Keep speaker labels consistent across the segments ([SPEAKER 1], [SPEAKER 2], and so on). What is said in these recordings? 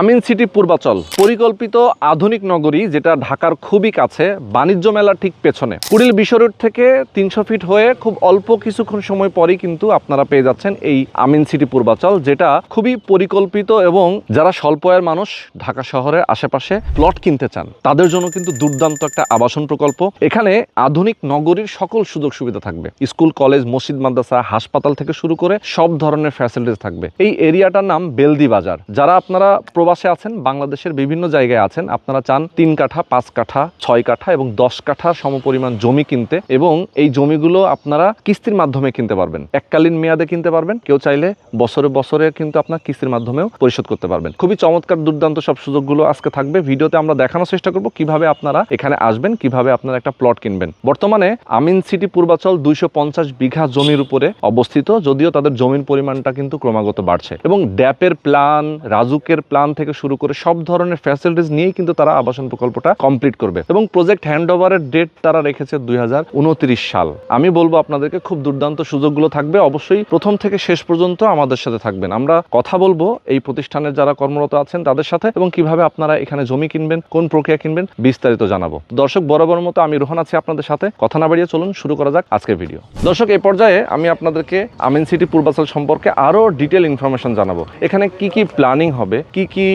[SPEAKER 1] আমিন city Purbachal. পরিকল্পিত আধুনিক নগরী যেটা ঢাকার খুবই কাছে, বাণিজ্য মেলার ঠিক পেছনে। কুড়িল বিশ্ব থেকে তিনশো ফিট হয়ে খুব অল্প কিছুক্ষণ সময় পরেই কিন্তু আপনারা পেয়ে যাচ্ছেন এই আমিন সিটি পূর্বাচল, যেটা খুবই পরিকল্পিত এবং যারা স্বল্প আয়ের মানুষ ঢাকা শহরের আশেপাশে প্লট কিনতে চান, তাদের জন্য কিন্তু দুর্দান্ত একটা আবাসন প্রকল্প। এখানে আধুনিক নগরীর সকল সুযোগ সুবিধা থাকবে। স্কুল, কলেজ, মসজিদ, মাদ্রাসা, হাসপাতাল থেকে শুরু করে সব ধরনের ফ্যাসিলিটিস থাকবে। এই এরিয়াটার নাম বেলদি বাজার। যারা আপনারা প্রবাসে আছেন, বাংলাদেশের বিভিন্ন জায়গায় আছেন। আপনারা চান তিন কাঠা, পাঁচ কাঠা, ছয় কাঠা এবং দশ কাঠা সমপরিমাণ জমি কিনতে এবং এই জমিগুলো আপনারা কিস্তির মাধ্যমে কিনতে পারবেন। এককালীন মেয়াদে কিনতে পারবেন। কেউ চাইলে বছরে বছরে কিন্তু আপনার কিস্তির মাধ্যমেও পরিশোধ করতে পারবেন। খুবই চমৎকার, দুর্দান্ত সব সুযোগগুলো আজকে থাকবে। ভিডিওতে আমরা দেখানোর চেষ্টা করব কীভাবে আপনারা এখানে আসবেন, কীভাবে আপনারা একটা প্লট কিনবেন। বর্তমানে আমিন সিটি পূর্বাচল দুইশো পঞ্চাশ বিঘা জমির উপরে অবস্থিত, যদিও তাদের জমির পরিমাণটা কিন্তু ক্রমাগত বাড়ছে। এবং ড্যাপের প্ল্যান, রাজুকের প্ল্যান থেকে শুরু করে সব ধরনের ফ্যাসিলিটিস নিয়েই কিন্তু তারা আবাসন প্রকল্পটা কমপ্লিট করবে। এবং প্রজেক্ট হ্যান্ড ওভারের ডেট তারা রেখেছে দুই হাজার উনত্রিশ সাল। আমি বলব আপনাদেরকে, খুব দুর্দান্ত সুযোগগুলো থাকবে। অবশ্যই প্রথম থেকে শেষ পর্যন্ত আমাদের সাথে থাকবেন। আমরা কথা বলব এই প্রতিষ্ঠানের যারা কর্মরত আছেন তাদের সাথে এবং কীভাবে আপনারা এখানে জমি কিনবেন, কোন প্রক্রিয়া কিনবেন বিস্তারিত জানাব। দর্শক, বরাবর মতো আমি রোহন আছি আপনাদের সাথে। কথা না বাড়িয়ে চলুন, শুরু করা যাক আজকের ভিডিও দর্শক এই পর্যায়ে আমি আপনাদেরকে আমিন সিটি পূর্বাচল সম্পর্কে আরও ডিটেল ইনফরমেশন জানাব। এখানে কি কি প্ল্যানিং হবে কি কি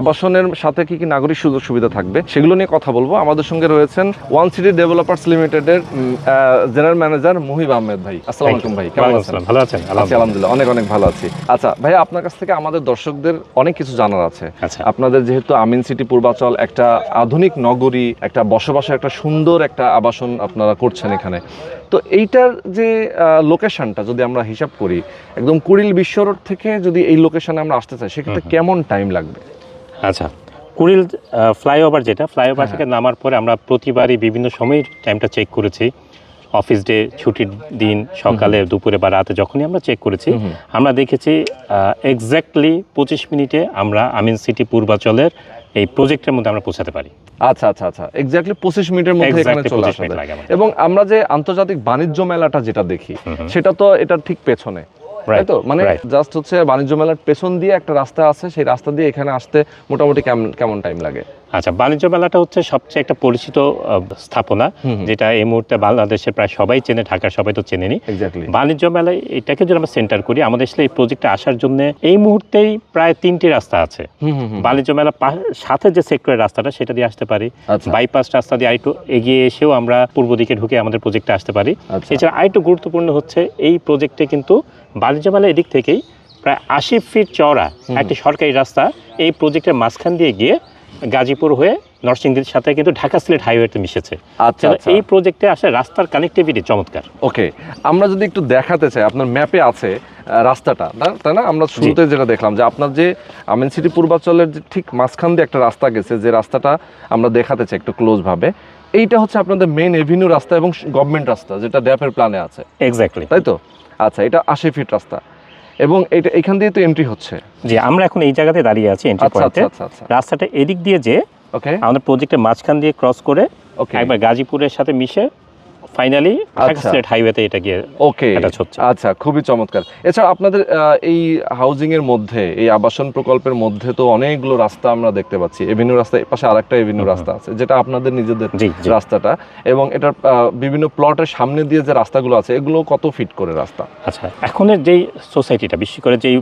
[SPEAKER 1] আবাসনের সাথে কি কি নাগরিক সুযোগ সুবিধা থাকবে সেগুলো নিয়ে কথা বলব। আমাদের সঙ্গে রয়েছেন ওয়ান সিটি ডেভেলপার্স লিমিটেডের জেনারেল ম্যানেজার মুহিব আহমেদ ভাই। আসসালামু আলাইকুম ভাই কেমন আছেন?
[SPEAKER 2] ভালো আছেন
[SPEAKER 1] আলহামদুলিল্লাহ অনেক অনেক ভালো আছি। আচ্ছা ভাই আপনার কাছ থেকে আমাদের দর্শকদের অনেক কিছু জানার আছে।
[SPEAKER 2] আচ্ছা।
[SPEAKER 1] আপনাদের যেহেতু আমিন সিটি পূর্বাচল একটা আধুনিক নগরী একটা বসবাসের একটা সুন্দর একটা আবাসন আপনারা করছেন এখানে। তো এইটার যে লোকেশনটা যদি আমরা হিসাব করি একদম কুড়িল বিশ্ব রোড থেকে যদি এই লোকেশনে আমরা আসতে চাই সেক্ষেত্রে কেমন টাইম লাগবে?
[SPEAKER 2] আচ্ছা কুড়িল ফ্লাইওভার যেটা ফ্লাইওভার
[SPEAKER 1] হ্যাঁ,
[SPEAKER 2] থেকে নামার পরে আমরা প্রতিবারই বিভিন্ন সময় টাইমটা চেক করেছি। অফিস ডে ছুটির দিন সকালে দুপুরে বা রাতে যখনই আমরা চেক করেছি আমরা দেখেছি এক্স্যাক্টলি পঁচিশ মিনিটে আমরা আমিন সিটি পূর্বাচলের এই প্রজেক্টের মধ্যে আমরা পৌঁছাতে পারি।
[SPEAKER 1] আচ্ছা আচ্ছা আচ্ছা এক্স্যাক্টলি পঁচিশ মিনিটের মধ্যে এখানে চলে
[SPEAKER 2] 25
[SPEAKER 1] আসা
[SPEAKER 2] মিনিট
[SPEAKER 1] যায়।
[SPEAKER 2] লাগে আমাদের।
[SPEAKER 1] এবং আমরা যে আন্তর্জাতিক বাণিজ্য মেলাটা যেটা দেখি সেটা তো এটার ঠিক পেছনে তাই তো? মানে জাস্ট হচ্ছে বাণিজ্য মেলার পেছন দিয়ে একটা রাস্তা আছে সেই রাস্তা দিয়ে এখানে আসতে মোটামুটি কেমন কেমন টাইম লাগে?
[SPEAKER 2] আচ্ছা বাণিজ্য মেলাটা হচ্ছে সবচেয়ে একটা পরিচিত স্থাপনা। যেটা এই মুহূর্তে বাংলাদেশের প্রায় সবাই চেনে ঢাকার সবাই তো চেনেনি
[SPEAKER 1] এক্স্যাক্টলি
[SPEAKER 2] বাণিজ্য মেলায় এটাকে যদি আমরা সেন্টার করি আমাদের আসলে এই প্রজেক্টে আসার জন্য এই মুহূর্তেই প্রায় তিনটি রাস্তা আছে। বাণিজ্য মেলা সাথে যে সেক্টরের রাস্তাটা সেটা দিয়ে আসতে পারি।
[SPEAKER 1] আচ্ছা।
[SPEAKER 2] বাইপাস রাস্তা দিয়ে আরেকটু এগিয়ে এসেও আমরা পূর্ব দিকে ঢুকে আমাদের প্রজেক্টে আসতে পারি।
[SPEAKER 1] আচ্ছা।
[SPEAKER 2] এছাড়া আরেকটু গুরুত্বপূর্ণ হচ্ছে এই প্রজেক্টে কিন্তু বাণিজ্য মেলা এদিক থেকেই প্রায় আশি ফিট চওড়া একটি সরকারি রাস্তা এই প্রজেক্টের মাঝখান দিয়ে গিয়ে গাজীপুর হয়ে নরসিংদীর সাথে কিন্তু ঢাকা সিলেট হাইওয়েতে মিশেছে।
[SPEAKER 1] আচ্ছা আচ্ছা।
[SPEAKER 2] এই প্রজেক্টে আসলে রাস্তার কানেক্টিভিটি চমৎকার।
[SPEAKER 1] ওকে আমরা যদি একটু দেখাতে চাই আপনার ম্যাপে আছে রাস্তাটা তাই না? আমরা শুরুতে যেটা দেখলাম যে আপনার যে আমিন সিটি পূর্বাচলের যে ঠিক মাঝখান দিয়ে একটা রাস্তা গেছে যে রাস্তাটা আমরা দেখাতে চাই একটু ক্লোজ ভাবে এইটা হচ্ছে আপনাদের মেইন এভিনিউ রাস্তা এবং গভর্নমেন্ট রাস্তা যেটা ড্যাপের প্ল্যানে আছে।
[SPEAKER 2] এক্স্যাক্টলি
[SPEAKER 1] তাই তো? আচ্ছা এটা আশি ফিট রাস্তা। এবং এটা এখান দিয়ে তো এন্ট্রি হচ্ছে।
[SPEAKER 2] জি আমরা এখন এই জায়গাতে দাঁড়িয়ে আছি এন্ট্রি
[SPEAKER 1] আচ্ছা
[SPEAKER 2] পয়েন্টে
[SPEAKER 1] আচ্ছা আচ্ছা আচ্ছা।
[SPEAKER 2] রাস্তাটা এদিক দিয়ে যে
[SPEAKER 1] ওকে
[SPEAKER 2] আমাদের প্রজেক্টের মাঝখান দিয়ে ক্রস করে
[SPEAKER 1] ওকে
[SPEAKER 2] একবার গাজীপুরের সাথে মিশে ফাইনালি। সিলেট হাইওয়েতে এটা গিয়ে
[SPEAKER 1] ওকে আচ্ছা খুবই চমৎকার। এছাড়া আপনাদের এই হাউজিং এর মধ্যে এই আবাসন প্রকল্পের মধ্যে তো অনেকগুলো রাস্তা আমরা দেখতে পাচ্ছি। এভিনিউ রাস্তা পাশে আরেকটা এভিনিউ রাস্তা আছে যেটা আপনাদের নিজেদের রাস্তাটা। এবং এটার বিভিন্ন প্লটের সামনে দিয়ে যে রাস্তাগুলো আছে এগুলো কত ফিট করে রাস্তা?
[SPEAKER 2] আচ্ছা এখনের যেই সোসাইটিটা বিশেষ করে যেই।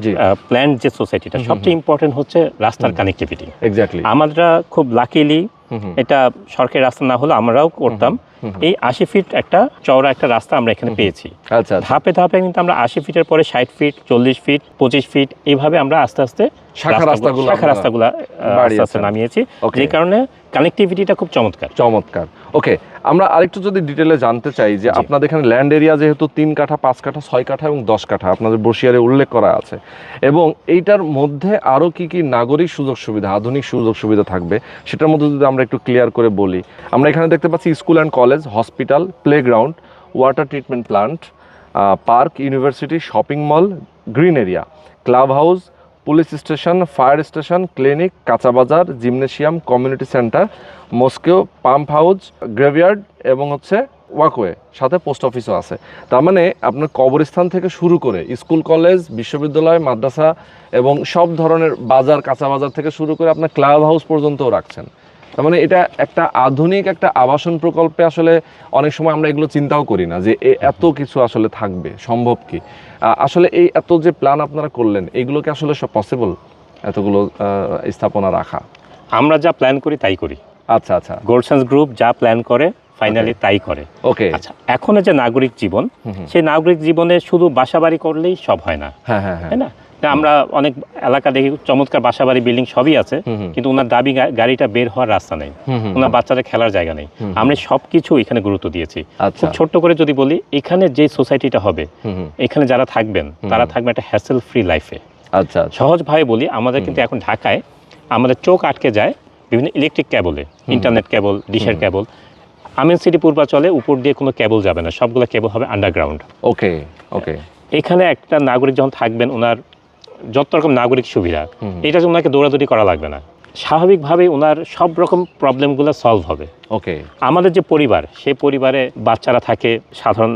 [SPEAKER 2] প্ল্যান যে সোসাইটিটা সবচেয়ে ইম্পর্টেন্ট হচ্ছে রাস্তার কানেক্টিভিটি
[SPEAKER 1] এক্স্যাক্টলি
[SPEAKER 2] আমরা খুব লাকিলি এটা সরকারি রাস্তা না হলে আমরাও করতাম। এই আশি ফিট একটা চওড়া একটা রাস্তা আমরা এখানে পেয়েছি।
[SPEAKER 1] আচ্ছা আচ্ছা।
[SPEAKER 2] ধাপে ধাপে কিন্তু আমরা আশি ফিটের পরে ষাট ফিট চল্লিশ ফিট পঁচিশ ফিট এইভাবে আমরা আস্তে আস্তে
[SPEAKER 1] শাখা রাস্তাগুলো
[SPEAKER 2] শাখা
[SPEAKER 1] আপনারা
[SPEAKER 2] রাস্তাগুলো আস্তে আস্তে নামিয়েছি. যে কারণে কানেক্টিভিটিটা খুব চমৎকার।
[SPEAKER 1] চমৎকার। ওকে আমরা আরেকটু যদি ডিটেলে জানতে চাই যে আপনাদের এখানে ল্যান্ড এরিয়া যেহেতু তিন কাঠা পাঁচ কাঠা ছয় কাঠা এবং দশ কাঠা আপনাদের বসিয়ারে উল্লেখ করা আছে। এবং এইটার মধ্যে আরও কি কি নাগরিক সুযোগ সুবিধা আধুনিক সুযোগ সুবিধা থাকবে সেটার মধ্যে যদি আমরা একটু ক্লিয়ার করে বলি। আমরা এখানে দেখতে পাচ্ছি school and college hospital playground water treatment plant park university shopping mall green area club house police station, fire station, clinic, কাঁচা বাজার, জিমনেশিয়াম, কমিউনিটি সেন্টার, মস্কেও, পাম্প হাউস, গ্রেভিয়ার্ড এবং হচ্ছে ওয়াকওয়ে, সাথে পোস্ট অফিসও আছে। তার মানে আপনার কবরস্থান থেকে শুরু করে স্কুল, কলেজ, বিশ্ববিদ্যালয়, মাদ্রাসা এবং সব ধরনের বাজার, কাঁচা বাজার থেকে শুরু করে আপনার ক্লাব হাউস পর্যন্তও রাখছেন। তার মানে এটা একটা আধুনিক একটা আবাসন প্রকল্পে আসলে অনেক সময় আমরা এগুলো চিন্তাও করি না যে এত কিছু আসলে থাকবে, সম্ভব কি? আসলে এই এত যে প্ল্যান আপনারা করলেন এগুলো কি আসলে সব পসিবল এতগুলো স্থাপনা রাখা।
[SPEAKER 2] আমরা যা প্ল্যান করি তাই করি।
[SPEAKER 1] আচ্ছা আচ্ছা।
[SPEAKER 2] গোলসেন্স গ্রুপ যা প্ল্যান করে ফাইনালি তাই করে।
[SPEAKER 1] ওকে
[SPEAKER 2] আচ্ছা এখন যে নাগরিক জীবন। সেই নাগরিক জীবনে শুধু বাসাবাড়ি করলেই সব হয় না।
[SPEAKER 1] হ্যাঁ হ্যাঁ হ্যাঁ।
[SPEAKER 2] তাই না? আমরা অনেক এলাকা দেখি চমৎকার বাসাবাড়ি বিল্ডিং সবই আছে। কিন্তু ওনার দাবি গাড়িটা বের হওয়ার রাস্তা নেই। ওনার বাচ্চাদের খেলার জায়গা নেই। আমরা সব কিছু এখানে গুরুত্ব দিয়েছি।
[SPEAKER 1] আচ্ছা।
[SPEAKER 2] খুব ছোট্ট করে যদি বলি এখানে যে সোসাইটিটা হবে। এখানে যারা থাকবেন তারা থাকবে একটা হ্যাসেল ফ্রি লাইফে
[SPEAKER 1] আচ্ছা।
[SPEAKER 2] সহজভাবে বলি আমাদের কিন্তু এখন ঢাকায় আমাদের চোখ আটকে যায় বিভিন্ন ইলেকট্রিক ক্যাবলে ইন্টারনেট ক্যাবল ডিশের ক্যাবল আমিন সিটি পূর্বাচলে উপর দিয়ে কোনো কেবল যাবে না সবগুলো কেবল হবে আন্ডারগ্রাউন্ড
[SPEAKER 1] ওকে ওকে
[SPEAKER 2] এখানে একটা নাগরিক যখন থাকবেন ওনার যত রকম নাগরিক সুবিধা এটা যে ওনাকে দৌড়াদৌড়ি করা লাগবে না। স্বাভাবিকভাবেই ওনার সব রকম প্রবলেমগুলো সলভ হবে।
[SPEAKER 1] ওকে।
[SPEAKER 2] আমাদের যে পরিবার সেই পরিবারে বাচ্চারা থাকে সাধারণ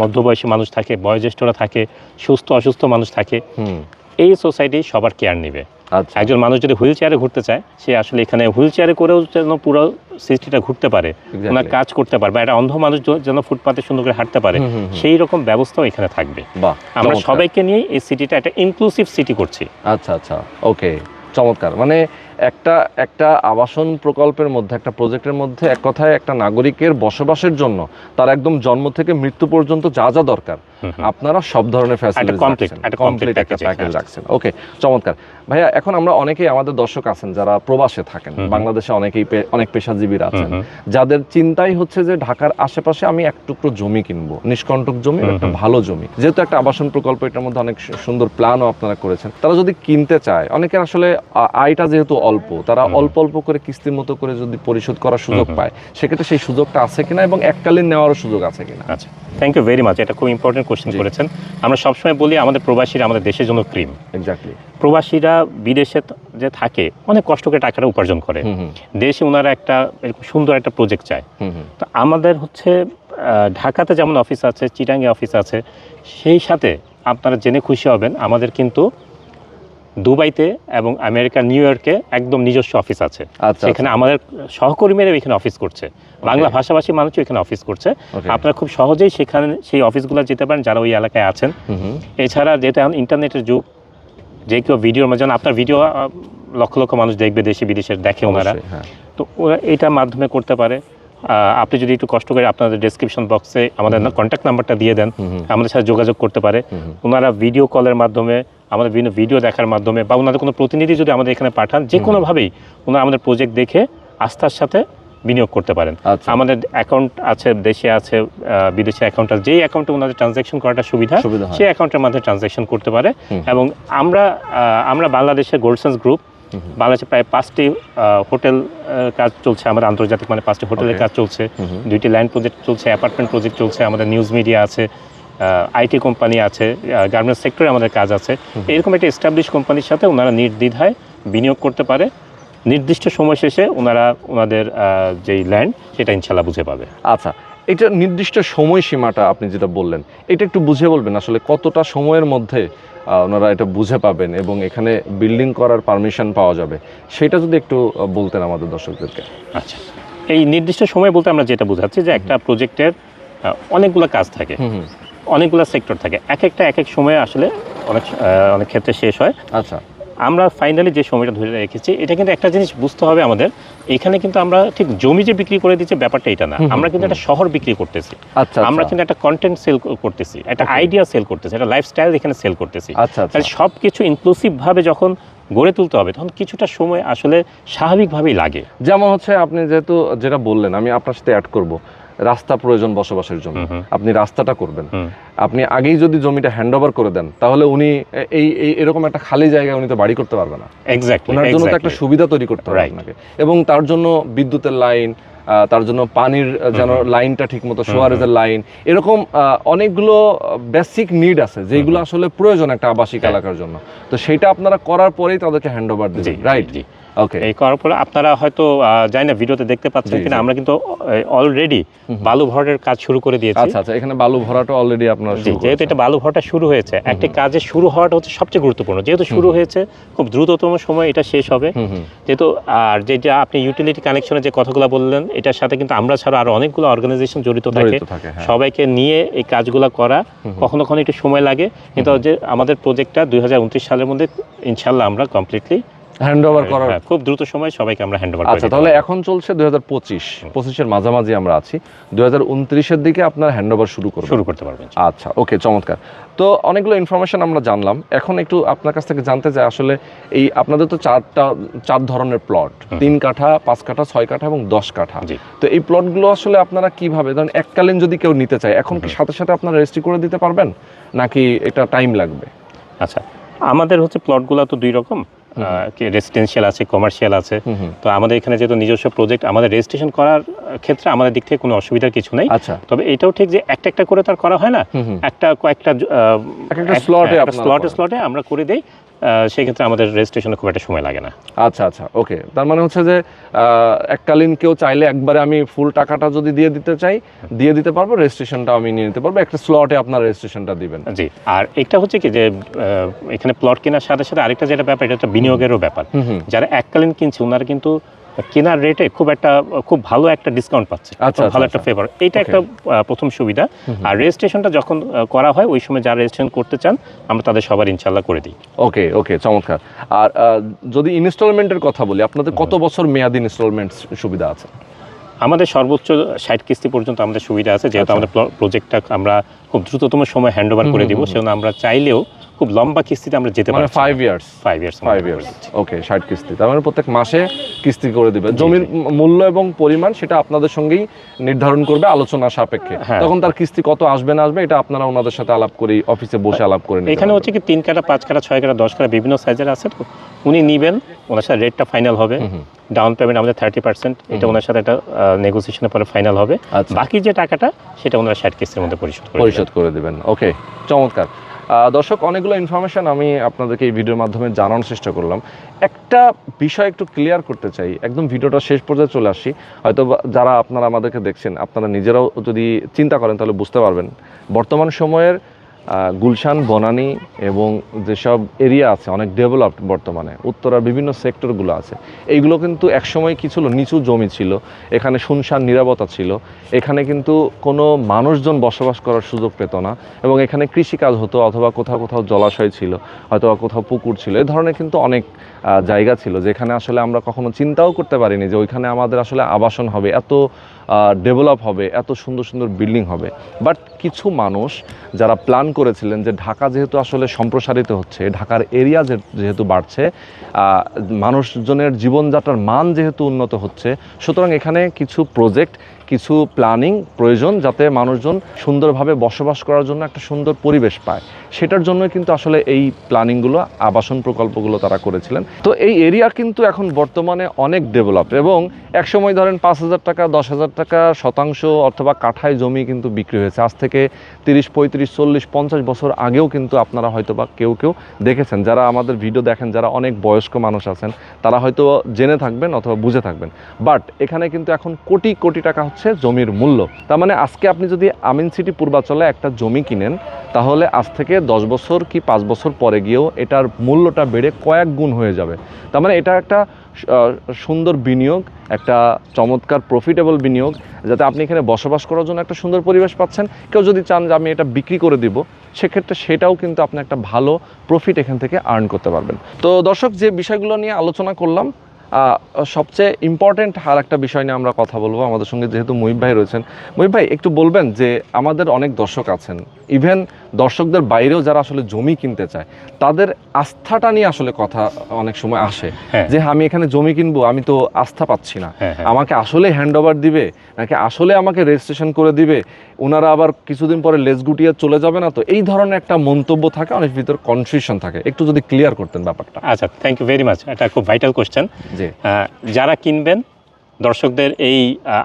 [SPEAKER 2] মধ্যবয়সী মানুষ থাকে বয়োজ্যেষ্ঠরা থাকে সুস্থ অসুস্থ মানুষ থাকে এই সোসাইটি সবার কেয়ার নেবে। একজন মানুষ যদি হুইল চেয়ারে ঘুরতে চায় সে আসলে এখানে হুইল চেয়ারে করেও যেন পুরো সৃষ্টিটা ঘুরতে পারে ওনার কাজ করতে পারে বা একটা অন্ধ মানুষ যেন ফুটপাতে সুন্দর করে হাঁটতে পারে। সেই রকম ব্যবস্থাও এখানে থাকবে। আমরা সবাইকে নিয়ে এই সিটিটা একটা ইনক্লুসিভ সিটি করছি।
[SPEAKER 1] আচ্ছা আচ্ছা ওকে চমৎকার। মানে একটা একটা আবাসন প্রকল্পের মধ্যে একটা প্রজেক্টের মধ্যে এক কথায় একটা নাগরিকের বসবাসের জন্য তার একদম জন্ম থেকে মৃত্যু পর্যন্ত যা যা দরকার। আপনারা সব ধরনের ফ্যাসিলিটি
[SPEAKER 2] complete- একটা complete
[SPEAKER 1] কমপ্লিট একটা প্যাকেজ রাখছেন। ওকে চমৎকার। ভাইয়া এখন আমরা অনেকেই আমাদের দর্শক আছেন যারা প্রবাসে থাকেন বাংলাদেশে অনেকেই অনেক পেশাজীবীরা আছেন যাদের চিন্তাই হচ্ছে যে ঢাকার আশেপাশে আমি এক টুকরো জমি কিনবো নিষ্কণ্টক জমি একটা ভালো জমি। যেহেতু একটা আবাসন প্রকল্প এটার মধ্যে অনেক সুন্দর প্ল্যানও আপনারা করেছেন। তারা যদি কিনতে চায় অনেকের আসলে আয়টা যেহেতু অল্প। তারা অল্প অল্প করে কিস্তির মতো করে যদি পরিশোধ করার সুযোগ। পায় সেক্ষেত্রে সেই সুযোগটা আছে কিনা এবং এককালীন নেওয়ারও সুযোগ আছে কিনা?
[SPEAKER 2] আচ্ছা থ্যাংক ইউ ভেরি মাচ এটা খুব ইম্পর্টেন্ট কোশ্চেন। করেছেন। আমরা সবসময় বলি আমাদের প্রবাসীরা আমাদের দেশের জন্য ক্রিম।
[SPEAKER 1] এক্স্যাক্টলি
[SPEAKER 2] প্রবাসীরা বিদেশে যে থাকে অনেক কষ্ট করে টাকাটা উপার্জন করে। দেশে ওনারা একটা এরকম সুন্দর একটা প্রজেক্ট চায়। তো আমাদের হচ্ছে ঢাকাতে যেমন অফিস আছে চিটাঙ্গে অফিস আছে সেই সাথে আপনারা জেনে খুশি হবেন আমাদের কিন্তু দুবাইতে এবং আমেরিকা নিউ ইয়র্কে একদম নিজস্ব অফিস আছে।
[SPEAKER 1] আচ্ছা
[SPEAKER 2] সেখানে আমাদের সহকর্মীরা এখানে অফিস করছে। বাংলা ভাষাভাষী মানুষও এখানে অফিস করছে। আপনারা খুব সহজেই সেখানে সেই অফিসগুলো যেতে পারেন যারা ওই এলাকায় আছেন। এছাড়া যেহেতু এখন ইন্টারনেটের যুগ যে কেউ ভিডিওর মাধ্যমে আপনার ভিডিও লক্ষ লক্ষ মানুষ দেখবে দেশে বিদেশের দেখে ওনারা।
[SPEAKER 1] হ্যাঁ।
[SPEAKER 2] তো ওরা এটার মাধ্যমে করতে পারে। আপনি যদি একটু কষ্ট করে আপনাদের ডেসক্রিপশন বক্সে আমাদের কন্ট্যাক্ট নাম্বারটা দিয়ে দেন আমাদের সাথে যোগাযোগ করতে পারে। ওনারা ভিডিও কলের মাধ্যমে আমাদের বিভিন্ন ভিডিও দেখার মাধ্যমে বা ওনাদের কোনো প্রতিনিধি যদি আমাদের এখানে পাঠান যে কোনোভাবেই ওনারা আমাদের প্রজেক্ট দেখে আস্থার সাথে বিনিয়োগ করতে পারেন।
[SPEAKER 1] আচ্ছা।
[SPEAKER 2] আমাদের অ্যাকাউন্ট আছে দেশে আছে বিদেশে অ্যাকাউন্ট আছে যেই অ্যাকাউন্টে ওনাদের ট্রানজ্যাকশন করাটা সুবিধা সেই অ্যাকাউন্টের মাধ্যমে ট্রানজ্যাকশন করতে পারে। এবং আমরা আমরা বাংলাদেশের গোল্ডসেন্স গ্রুপ। বাংলাদেশে প্রায় পাঁচটি হোটেল কাজ চলছে আমাদের আন্তর্জাতিক মানে পাঁচটি হোটেলের কাজ চলছে। দুইটি ল্যান্ড প্রজেক্ট চলছে অ্যাপার্টমেন্ট প্রজেক্ট চলছে আমাদের নিউজ মিডিয়া আছে আইটি কোম্পানি আছে গার্মেন্টস সেক্টরে আমাদের কাজ আছে। এরকম একটা এস্টাবলিশ কোম্পানির সাথে ওনারা নির্দ্বিধায় বিনিয়োগ করতে পারে। নির্দিষ্ট সময় শেষে ওনারা ওনাদের যেই ল্যান্ড সেটা ইনশাল্লাহ বুঝে পাবে।
[SPEAKER 1] আচ্ছা এটা নির্দিষ্ট সময়সীমাটা আপনি যেটা বললেন এটা একটু বুঝে বলবেন আসলে কতটা সময়ের মধ্যে ওনারা এটা বুঝে পাবেন এবং এখানে বিল্ডিং করার পারমিশন পাওয়া যাবে? সেটা যদি একটু বলতেন আমাদের দর্শকদেরকে।
[SPEAKER 2] আচ্ছা এই নির্দিষ্ট সময় বলতে আমরা যেটা বোঝাচ্ছি যে একটা প্রজেক্টের অনেকগুলো কাজ থাকে। অনেকগুলো সেক্টর থাকে। এক একটা এক এক সময়ে আসলে অনেক অনেক ক্ষেত্রে শেষ হয়।
[SPEAKER 1] আচ্ছা।
[SPEAKER 2] আমরা ফাইনালি যে সময়টা ধরে রেখেছি এটা কিন্তু একটা জিনিস বুঝতে হবে আমাদের। এখানে কিন্তু আমরা ঠিক জমি যে বিক্রি করে দিচ্ছি ব্যাপারটা এটা না। আমরা কিন্তু একটা শহর বিক্রি করতেছি।
[SPEAKER 1] আচ্ছা
[SPEAKER 2] আমরা
[SPEAKER 1] আচ্ছা
[SPEAKER 2] কিন্তু একটা কন্টেন্ট সেল করতেছি একটা আইডিয়া সেল করতেছি একটা লাইফস্টাইল এখানে সেল করতেছি।
[SPEAKER 1] আচ্ছা
[SPEAKER 2] তাহলে সব কিছু ইনক্লুসিভভাবে যখন গড়ে তুলতে হবে তখন কিছুটা সময় আসলে স্বাভাবিকভাবেই লাগে।
[SPEAKER 1] যেমন হচ্ছে আপনি যেহেতু যেটা বললেন আমি আপনার সাথে অ্যাড করব। রাস্তা প্রয়োজন বসবাসের জন্য। আপনি রাস্তাটা করবেন। আপনি আগেই যদি জমিটা হ্যান্ড ওভার করে দেন তাহলে উনি এই এই এরকম একটা খালি জায়গায় উনি তো বাড়ি করতে পারবে না। ওনার জন্য তো একটা সুবিধা তৈরি করতে হবে আপনাকে। এবং তার জন্য বিদ্যুতের লাইন তার জন্য পানির যেন লাইনটা ঠিক মতো সোয়ারেজের লাইন এরকম আহ, অনেকগুলো বেসিক নিড আছে যেগুলো আসলে প্রয়োজন একটা আবাসিক
[SPEAKER 2] হ্যাঁ।
[SPEAKER 1] এলাকার জন্য। তো সেটা আপনারা করার পরেই তাদেরকে হ্যান্ড ওভার দিবেন রাইট
[SPEAKER 2] জি।
[SPEAKER 1] ওকে
[SPEAKER 2] এই করার পরে আপনারা হয়তো জানি না ভিডিওতে দেখতে পাচ্ছেন কিনা আমরা কিন্তু অলরেডি। বালু ভরাটের কাজ শুরু করে দিয়েছি।
[SPEAKER 1] আচ্ছা আচ্ছা এখানে বালু ভরাটা অলরেডি আপনারা
[SPEAKER 2] যেহেতু এটা বালু ভরাটা শুরু হয়েছে একটা কাজের শুরু হওয়াটা হচ্ছে সবচেয়ে গুরুত্বপূর্ণ। যেহেতু শুরু হয়েছে খুব দ্রুততম সময় এটা শেষ হবে। যেহেতু আর যেটা আপনি ইউটিলিটি কানেকশনের যে কথাগুলো বললেন এটার সাথে কিন্তু আমরা ছাড়া আরও অনেকগুলো অর্গানাইজেশন জড়িত থাকে।
[SPEAKER 1] হ্যাঁ।
[SPEAKER 2] সবাইকে নিয়ে এই কাজগুলো করা। কখনো কখনো একটু সময় লাগে। কিন্তু যে আমাদের প্রজেক্টটা দুই হাজার উনত্রিশ সালের মধ্যে ইনশাল্লাহ আমরা কমপ্লিটলি
[SPEAKER 1] হ্যান্ড ওভার করার
[SPEAKER 2] খুব দ্রুত সময় সবাইকে আমরা হ্যান্ড ওভার
[SPEAKER 1] আচ্ছা তাহলে এখন চলছে দুই হাজার পঁচিশ। পঁচিশের মাঝামাঝি আমরা আছি। দুই হাজার উনত্রিশের দিকে আপনার হ্যান্ড ওভার শুরু করবেন।
[SPEAKER 2] শুরু করতে পারবেন
[SPEAKER 1] আচ্ছা ওকে চমৎকার। তো অনেকগুলো ইনফরমেশন আমরা জানলাম। এখন একটু আপনার কাছ থেকে জানতে চাই আসলে এই আপনাদের তো চারটা চার ধরনের প্লট তিন কাঠা পাঁচ কাঠা ছয় কাঠা এবং দশ কাঠা।
[SPEAKER 2] জি।
[SPEAKER 1] তো এই প্লটগুলো আসলে আপনারা কীভাবে ধরেন এককালীন যদি কেউ নিতে চায় এখন কি সাথে সাথে আপনারা রেজিস্ট্রি করে দিতে পারবেন? নাকি এটা টাইম লাগবে?
[SPEAKER 2] আচ্ছা আমাদের হচ্ছে প্লটগুলো তো দুই রকম। রেসিডেন্সিয়াল আছে কমার্শিয়াল আছে। তো আমাদের এখানে যেহেতু নিজস্ব প্রজেক্ট আমাদের রেজিস্ট্রেশন করার ক্ষেত্রে আমাদের দিক থেকে কোনো অসুবিধার কিছু নেই।
[SPEAKER 1] আচ্ছা।
[SPEAKER 2] তবে এটাও ঠিক যে একটা একটা করে তার করা হয় না। একটা কয়েকটা স্লটে
[SPEAKER 1] স্লটে
[SPEAKER 2] স্লটে আমরা করে দেই। সেক্ষেত্রে আমাদের রেজিস্ট্রেশনে খুব একটা সময় লাগে না।
[SPEAKER 1] আচ্ছা আচ্ছা ওকে তার মানে হচ্ছে যে এককালীন কেউ চাইলে একবারে আমি ফুল টাকাটা যদি দিয়ে দিতে চাই দিয়ে দিতে পারব রেজিস্ট্রেশনটা আমি নিয়ে নিতে পারব একটা স্লটে আপনার রেজিস্ট্রেশনটা দিবেন।
[SPEAKER 2] জি আর এটা হচ্ছে কি যে এখানে প্লট কেনার সাথে সাথে আরেকটা যেটা ব্যাপার এটা একটা বিনিয়োগেরও ব্যাপার। যারা এককালীন কিনছে ওনারা কিন্তু কেনার রেটে খুব একটা খুব ভালো একটা ডিসকাউন্ট পাচ্ছে।
[SPEAKER 1] আচ্ছা,
[SPEAKER 2] ভালো
[SPEAKER 1] আচ্ছা,
[SPEAKER 2] একটা ফেভার এটা একটা প্রথম সুবিধা। আর রেজিস্ট্রেশনটা যখন করা হয় ওই সময় যারা রেজিস্ট্রেশন করতে চান আমরা তাদের সবার ইনশাল্লাহ করে দিই।
[SPEAKER 1] ওকে ওকে চমৎকার। আর যদি ইনস্টলমেন্টের কথা বলি আপনাদের কত বছর মেয়াদি ইনস্টলমেন্ট সুবিধা আছে?
[SPEAKER 2] আমাদের সর্বোচ্চ ষাট কিস্তি পর্যন্ত আমাদের সুবিধা আছে যেহেতু
[SPEAKER 1] আচ্ছা।
[SPEAKER 2] আমাদের প্রজেক্টটা আমরা খুব দ্রুততম সময় হ্যান্ড ওভার করে দিব সেজন্য আমরা চাইলেও খুব লম্বা কিস্তিতে আমরা যেতে পারি
[SPEAKER 1] five years
[SPEAKER 2] five years
[SPEAKER 1] five years okay ষাট কিস্তি। তার মানে প্রত্যেক মাসে কিস্তি করে দিবে। জমির মূল্য এবং পরিমাণ সেটা আপনাদের সঙ্গেই নির্ধারণ করবে আলোচনা সাপেক্ষে।
[SPEAKER 2] হ্যাঁ।
[SPEAKER 1] তখন তার কিস্তি কত আসবে না আসবে এটা আপনারা ওনাদের সাথে আলাপ করি অফিসে বসে আলাপ করে
[SPEAKER 2] এখানে হচ্ছে কি তিন কাটা পাঁচ কাটা ছয় কাটা দশ কাটা বিভিন্ন সাইজের আছে তো উনি নিবেন ওনার সাথে রেটটা ফাইনাল হবে। ডাউন পেমেন্ট আমাদের থার্টি পার্সেন্ট এটা ওনার সাথে একটা নেগোসিয়েশনের পরে ফাইনাল হবে।
[SPEAKER 1] আচ্ছা।
[SPEAKER 2] বাকি যে টাকাটা সেটা ওনারা ষাট কিস্তির মধ্যে পরিশোধ
[SPEAKER 1] পরিশোধ করে দেবেন। ওকে চমৎকার। দর্শক, অনেকগুলো ইনফরমেশান আমি আপনাদেরকে এই ভিডিওর মাধ্যমে জানানোর চেষ্টা করলাম। একটা বিষয় একটু ক্লিয়ার করতে চাই। একদম ভিডিওটা শেষ পর্যায়ে চলে আসি। হয়তো যারা আপনারা আমাদেরকে দেখছেন, আপনারা নিজেরাও যদি চিন্তা করেন, তাহলে বুঝতে পারবেন। বর্তমান সময়ের গুলশান, বনানী এবং যেসব এরিয়া আছে, অনেক ডেভেলপড বর্তমানে, উত্তরার বিভিন্ন সেক্টরগুলো আছে, এইগুলো কিন্তু একসময় কি ছিল? নিচু জমি ছিল, এখানে শুনশান নিরাপত্তা ছিল, এখানে কিন্তু কোনো মানুষজন বসবাস করার সুযোগ পেত না এবং এখানে কৃষিকাজ হতো অথবা কোথাও কোথাও জলাশয় ছিল হয়তো বা কোথাও পুকুর ছিল এই ধরনের কিন্তু অনেক জায়গা ছিল, যেখানে আসলে আমরা কখনো চিন্তাও করতে পারিনি যে ওইখানে আমাদের আসলে আবাসন হবে। এত ডেভেলপ হবে, এত সুন্দর সুন্দর বিল্ডিং হবে। বাট কিছু মানুষ যারা প্ল্যান করেছিলেন যে ঢাকা যেহেতু আসলে সম্প্রসারিত হচ্ছে, ঢাকার এরিয়া যেহেতু বাড়ছে মানুষজনের জীবনযাত্রার মান যেহেতু উন্নত হচ্ছে, সুতরাং এখানে কিছু প্রজেক্ট কিছু প্ল্যানিং প্রয়োজন যাতে মানুষজন সুন্দরভাবে বসবাস করার জন্য একটা সুন্দর পরিবেশ পায়। সেটার জন্য কিন্তু আসলে এই প্ল্যানিংগুলো, আবাসন প্রকল্পগুলো তারা করেছিলেন। তো এই এরিয়া কিন্তু এখন বর্তমানে অনেক ডেভেলপ এবং একসময় ধরেন পাঁচ হাজার টাকা, দশ হাজার টাকা শতাংশ অথবা কাঠায় জমি কিন্তু বিক্রি হয়েছে। আজ থেকে তিরিশ, পঁয়ত্রিশ, চল্লিশ, পঞ্চাশ বছর আগেও কিন্তু আপনারা হয়তো বা কেউ কেউ দেখেছেন। যারা আমাদের ভিডিও দেখেন, যারা অনেক বয়স্ক মানুষ আছেন, তারা হয়তো জেনে থাকবেন অথবা বুঝে থাকবেন। বাট এখানে কিন্তু এখন কোটি কোটি টাকা হচ্ছে জমির মূল্য। তার মানে আজকে আপনি যদি আমিন সিটি পূর্বাচলে একটা জমি কিনেন, তাহলে আজ থেকে দশ বছর কি পাঁচ বছর পরে গিয়েও এটার মূল্যটা বেড়ে কয়েক গুণ হয়ে যাবে। তার মানে এটা একটা সুন্দর বিনিয়োগ, একটা চমৎকার প্রফিটেবল বিনিয়োগ, যাতে আপনি এখানে বসবাস করার জন্য একটা সুন্দর পরিবেশ পাচ্ছেন। কেউ যদি চান যে আমি এটা বিক্রি করে দিব, সেক্ষেত্রে সেটাও কিন্তু আপনি একটা ভালো প্রফিট এখান থেকে আর্ন করতে পারবেন। তো দর্শক, যে বিষয়গুলো নিয়ে আলোচনা করলাম সবচেয়ে ইম্পর্টেন্ট আর একটা বিষয় নিয়ে আমরা কথা বলব। আমাদের সঙ্গে যেহেতু মহিব ভাই রয়েছেন, মহিব ভাই, একটু বলবেন যে আমাদের অনেক দর্শক আছেন। ইভেন দর্শকদের বাইরেও যারা আসলে জমি কিনতে চায় তাদের আস্থাটা নিয়ে আসলে কথা অনেক সময় আসে
[SPEAKER 2] হ্যাঁ।
[SPEAKER 1] যে আমি এখানে জমি কিনবো আমি তো আস্থা পাচ্ছি না।
[SPEAKER 2] হ্যাঁ হ্যাঁ।
[SPEAKER 1] আমাকে আসলে হ্যান্ড ওভার দিবে? নাকি আসলে আমাকে রেজিস্ট্রেশন করে দিবে? ওনারা আবার কিছুদিন পরে লেজ গুটিয়ে চলে যাবে না তো? এই ধরনের একটা মন্তব্য থাকে অনেক ভিতর কনফিউশন থাকে। একটু যদি ক্লিয়ার করতেন ব্যাপারটা।
[SPEAKER 2] আচ্ছা থ্যাংক ইউ ভেরি মাচ এটা খুব ভাইটাল কোশ্চেন যারা কিনবেন দর্শকদের এই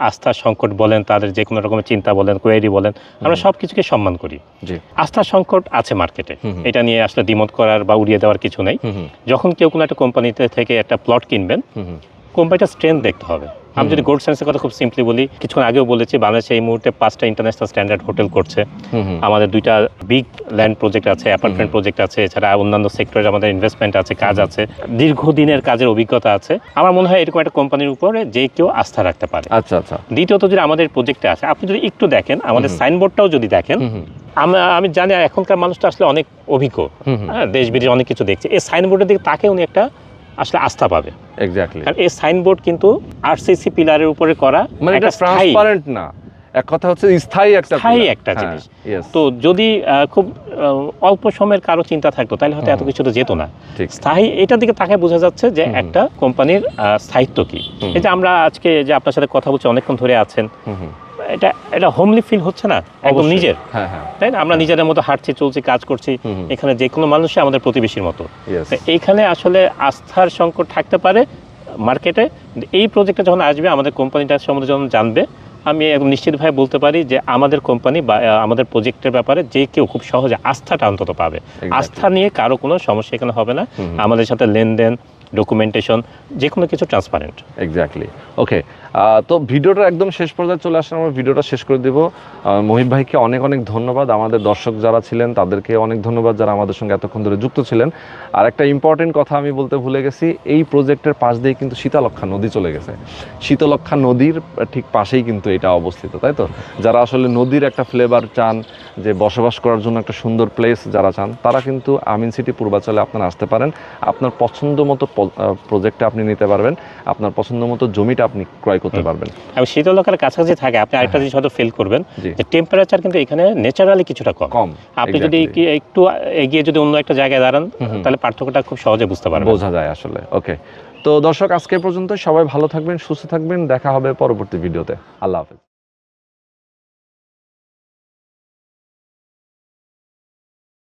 [SPEAKER 2] আস্থার সংকট বলেন তাদের যে কোনো রকমের চিন্তা বলেন কোয়েরি বলেন আমরা সব কিছুকে সম্মান করি। আস্থার সংকট আছে মার্কেটে। এটা নিয়ে আসলে দ্বিমত করার বা উড়িয়ে দেওয়ার কিছু নেই। যখন কেউ কোনো একটা কোম্পানিতে থেকে একটা প্লট কিনবেন কোম্পানিটার স্ট্রেংথ দেখতে হবে। আমি যদি গোল্ড সায়েন্সের কথা খুব সিম্পলি বলি কিছুক্ষণ আগেও বলেছি বাংলাদেশে এই মুহূর্তে পাঁচটা ইন্টারন্যাশনাল স্ট্যান্ডার্ড হোটেল করছে। আমাদের দুইটা বিগ ল্যান্ড প্রজেক্ট আছে অ্যাপার্টমেন্ট প্রজেক্ট আছে এছাড়া অন্যান্য সেক্টরে আমাদের ইনভেস্টমেন্ট আছে কাজ আছে। দীর্ঘদিনের কাজের অভিজ্ঞতা আছে। আমার মনে হয় এরকম একটা কোম্পানির উপরে যে কেউ আস্থা রাখতে পারে।
[SPEAKER 1] আচ্ছা আচ্ছা।
[SPEAKER 2] দ্বিতীয়ত যদি আমাদের প্রজেক্টে আছে আপনি যদি একটু দেখেন আমাদের। সাইনবোর্ডটাও যদি দেখেন আমরা আমি জানি এখনকার মানুষটা আসলে অনেক অভিজ্ঞ। হ্যাঁ দেশ বিদেশ অনেক কিছু দেখছে। এই সাইনবোর্ডের দিকে তাকে উনি একটা আসলে আস্থা পাবে।
[SPEAKER 1] এক্স্যাক্টলি
[SPEAKER 2] কারণ এই সাইনবোর্ড কিন্তু আরসিসি পিলারের উপরে করা
[SPEAKER 1] মানে এটা ট্রান্সপারেন্ট না। এক কথা হচ্ছে স্থায়ী একটা
[SPEAKER 2] স্থায়ী একটা
[SPEAKER 1] হ্যাঁ,
[SPEAKER 2] জিনিস। তো যদি খুব অল্প সময়ের কারও চিন্তা থাকতো তাহলে হয়তো এত কিছু তো যেত না। স্থায়ী এটার দিকে তাকে বোঝা যাচ্ছে যে একটা কোম্পানির স্থায়িত্ব কি। এই যে আমরা আজকে যে আপনার সাথে কথা বলছি অনেকক্ষণ ধরে আছেন।
[SPEAKER 1] হুম হুম।
[SPEAKER 2] এটা এটা হোমলি ফিল হচ্ছে না? একদম নিজের।
[SPEAKER 1] হ্যাঁ হ্যাঁ।
[SPEAKER 2] তাই না? আমরা নিজেদের মতো হাঁটছি চলছি কাজ করছি এখানে যে কোনো মানুষই আমাদের প্রতিবেশীর মতো। এইখানে আসলে আস্থার সংকট থাকতে পারে মার্কেটে। এই প্রজেক্টটা যখন আসবে আমাদের কোম্পানিটার সম্বন্ধে যখন জানবে আমি একদম নিশ্চিতভাবে বলতে পারি যে আমাদের কোম্পানি বা আমাদের প্রজেক্টের ব্যাপারে যে কেউ খুব সহজে আস্থাটা অন্তত পাবে। আস্থা নিয়ে কারও কোনো সমস্যা এখানে হবে না। আমাদের সাথে লেনদেন ডকুমেন্টেশন যে কোনো কিছু ট্রান্সপারেন্ট
[SPEAKER 1] এক্স্যাক্টলি ওকে তো ভিডিওটা একদম শেষ পর্যায়ে চলে আসলে আমরা ভিডিওটা শেষ করে দেবো। মহিব ভাইকে অনেক অনেক ধন্যবাদ। আমাদের দর্শক যারা ছিলেন, তাদেরকে অনেক ধন্যবাদ যারা আমাদের সঙ্গে এতক্ষণ ধরে যুক্ত ছিলেন। আর একটা ইম্পর্টেন্ট কথা আমি বলতে ভুলে গেছি, এই প্রজেক্টের পাশ দিয়ে কিন্তু শীতলক্ষা নদী চলে গেছে। শীতলক্ষা নদীর ঠিক পাশেই কিন্তু এটা অবস্থিত, তাই তো? যারা আসলে নদীর একটা ফ্লেভার চান যে বসবাস করার জন্য একটা সুন্দর প্লেস যারা চান তারা কিন্তু আমিন সিটি পূর্বাচলে আপনারা আসতে পারেন। আপনার পছন্দ মতো প্রজেক্টে আপনি নিতে পারবেন। আপনার পছন্দ মতো জমিটা আপনি ক্রয় করতে পারবেন।
[SPEAKER 2] এবং শীতলকার কাছাকাছি থাকে আপনি আরেকটা জিনিস হয়তো ফিল করবেন যে টেম্পারেচার কিন্তু এখানে ন্যাচারালি কিছুটা কম।
[SPEAKER 1] কম
[SPEAKER 2] আপনি যদি একটু এগিয়ে যদি অন্য একটা জায়গায় দাঁড়ান। তাহলে পার্থক্যটা খুব সহজে বুঝতে পারবেন।
[SPEAKER 1] বোঝা যায় আসলে ওকে তো দর্শক আজকে পর্যন্ত সবাই ভালো থাকবেন সুস্থ থাকবেন। দেখা হবে পরবর্তী ভিডিওতে আল্লাহ হাফেজ।